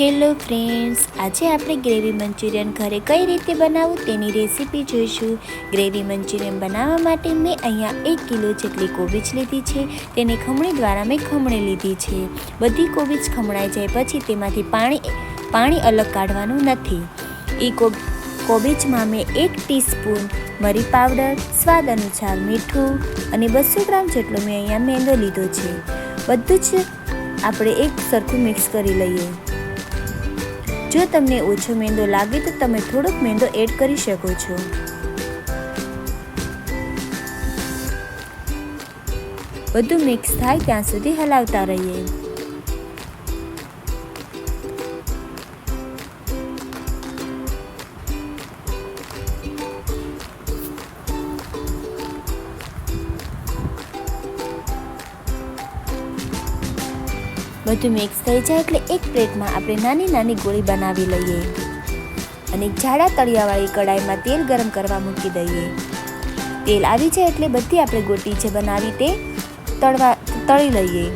Hello friends આજે આપણે gravy Manchurian ઘરે કઈ રીતે બનાવવું તેની રેસીપી જોઈશું. ગ્રેવી મંચુરિયન બનાવવા માટે મેં અહીંયા એક કિલો જેટલી કોબીજ લીધી છે, તેને ખમણી દ્વારા મેં ખમણી લીધી છે. બધી કોબીજ ખમણાઈ જાય પછી તેમાંથી પાણી પાણી અલગ કાઢવાનું નથી. એ કોબ, કોબીજમાં મેં એક ટીસ્પૂન મરી પાવડર, સ્વાદ અનુસાર મીઠું અને બસો ગ્રામ જેટલો મેં અહીંયા મેંદો લીધો છે. બધું જ આપણે એક સરખું મિક્સ કરી લઈએ. જો તમને ઓછો મેંદો લાગે તો તમે થોડોક મેંદો એડ કરી શકો છો. બધું મિક્સ થાય ત્યાં સુધી હલાવતા રહીએ. બધું મિક્સ થઈ જાય એટલે એક પ્લેટમાં આપણે નાની નાની ગોળી બનાવી લઈએ. અને જાડા તળિયાવાળી કડાઈમાં તેલ ગરમ કરવા મૂકી દઈએ. તેલ આવી જાય એટલે બધી આપણે ગોટી જે બનાવી તે તળવા, તળી લઈએ.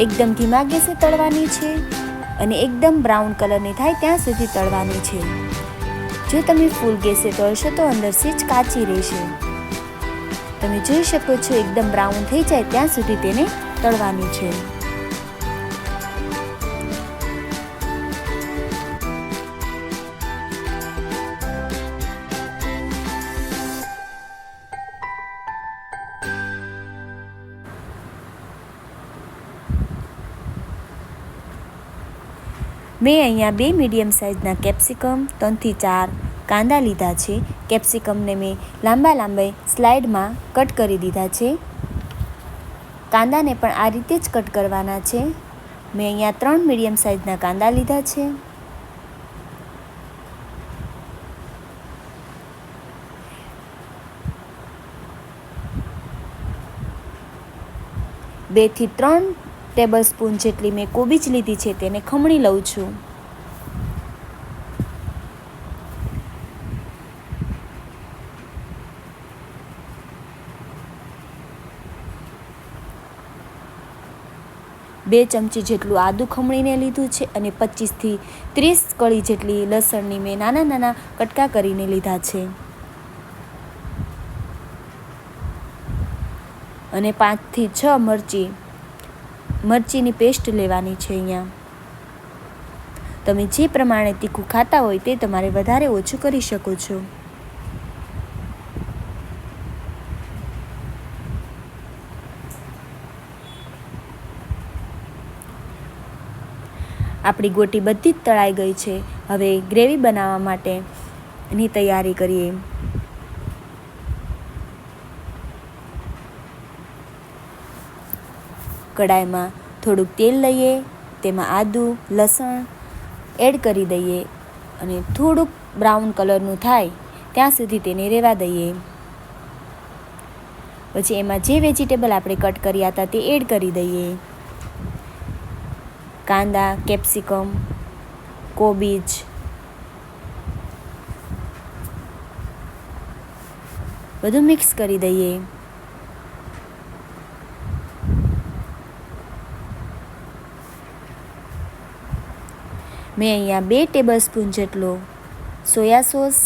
એકદમ ધીમા ગેસે તળવાની છે અને એકદમ બ્રાઉન કલરની થાય ત્યાં સુધી તળવાની છે. જો તમે ફૂલ ગેસે તળશો તો અંદર જ કાચી રહેશે. તમે જોઈ શકો છો, એકદમ બ્રાઉન થઈ જાય ત્યાં સુધી તેને તળવાનું છે. મેં અહીંયા બે મીડિયમ સાઇઝના કેપ્સિકમ ત્રણથી ચાર કાંદા લીધા છે. કેપ્સિકમને મેં લાંબા લાંબા સ્લાઇડમાં કટ કરી દીધા છે. કાંદાને પણ આ રીતે જ કટ કરવાના છે. મેં અહીંયા ત્રણ મીડિયમ સાઇઝના કાંદા લીધા છે. બેથી ત્રણ ટેબલ સ્પૂન જેટલી મેં કોબીજ લીધી છે તેને ખમણી લઉં છું. બે ચમચી જેટલું આદું ખમણીને લીધું છે અને પચીસથી ત્રીસ કળી જેટલી લસણની મેં નાના નાના કટકા કરીને લીધા છે. અને પાંચથી છ મરચી, મરચીની પેસ્ટ લેવાની છે અહીંયા. તમે જે પ્રમાણે તીખું ખાતા હોય તે તમારે વધારે ઓછું કરી શકો છો. આપણી ગોટી બધી જ તળાઈ ગઈ છે. હવે ગ્રેવી બનાવવા માટેની તૈયારી કરીએ. કડાઈમાં થોડુંક તેલ લઈએ, તેમાં આદું, લસણ એડ કરી દઈએ અને થોડુંક બ્રાઉન કલરનું થાય ત્યાં સુધી તેને રહેવા દઈએ. પછી એમાં જે વેજીટેબલ આપણે કટ કર્યા હતા તે એડ કરી દઈએ. કાંદા, કેપ્સિકમ, કોબીજ. બધું મિક્સ કરી દઈએ. મેં અહીંયા બે ટેબલ સ્પૂન જેટલો સોયા સોસ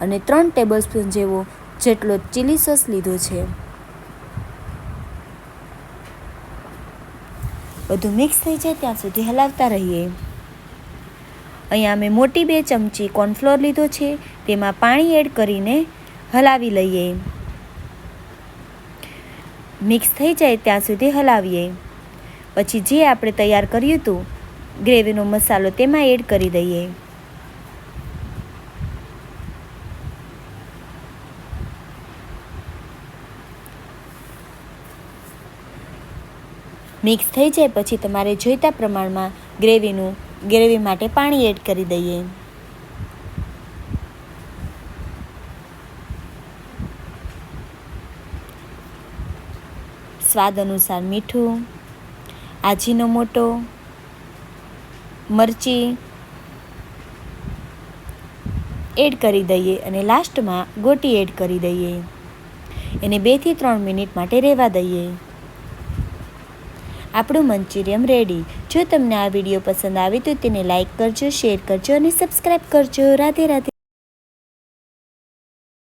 અને ત્રણ ટેબલ સ્પૂન જેવો જેટલો ચીલી સોસ લીધો છે. બધું મિક્સ થઈ જાય ત્યાં સુધી હલાવતા રહીએ. અહીંયા મેં મોટી બે ચમચી કોર્નફ્લોર લીધો છે, તેમાં પાણી એડ કરીને હલાવી લઈએ. મિક્સ થઈ જાય ત્યાં સુધી હલાવીએ. પછી જે આપણે તૈયાર કર્યું હતું, ગ્રેવીનો મસાલો તેમાં એડ કરી દઈએ. મિક્સ થઈ જાય પછી તમારે જોઈતા પ્રમાણમાં ગ્રેવીનું, ગ્રેવી માટે પાણી એડ કરી દઈએ. સ્વાદ અનુસાર મીઠું, આજીનો મોટો, મરચી એડ કરી દઈએ અને લાસ્ટમાં ગોટી એડ કરી દઈએ. એને બેથી ત્રણ મિનિટ માટે રહેવા દઈએ. આપણું મંચુરિયમ રેડી જો તમને આ વીડિયો પસંદ આવે તો તેને લાઇક કરજો શેર કરજો અને સબસ્ક્રાઈબ કરજો. રાધે રાધે.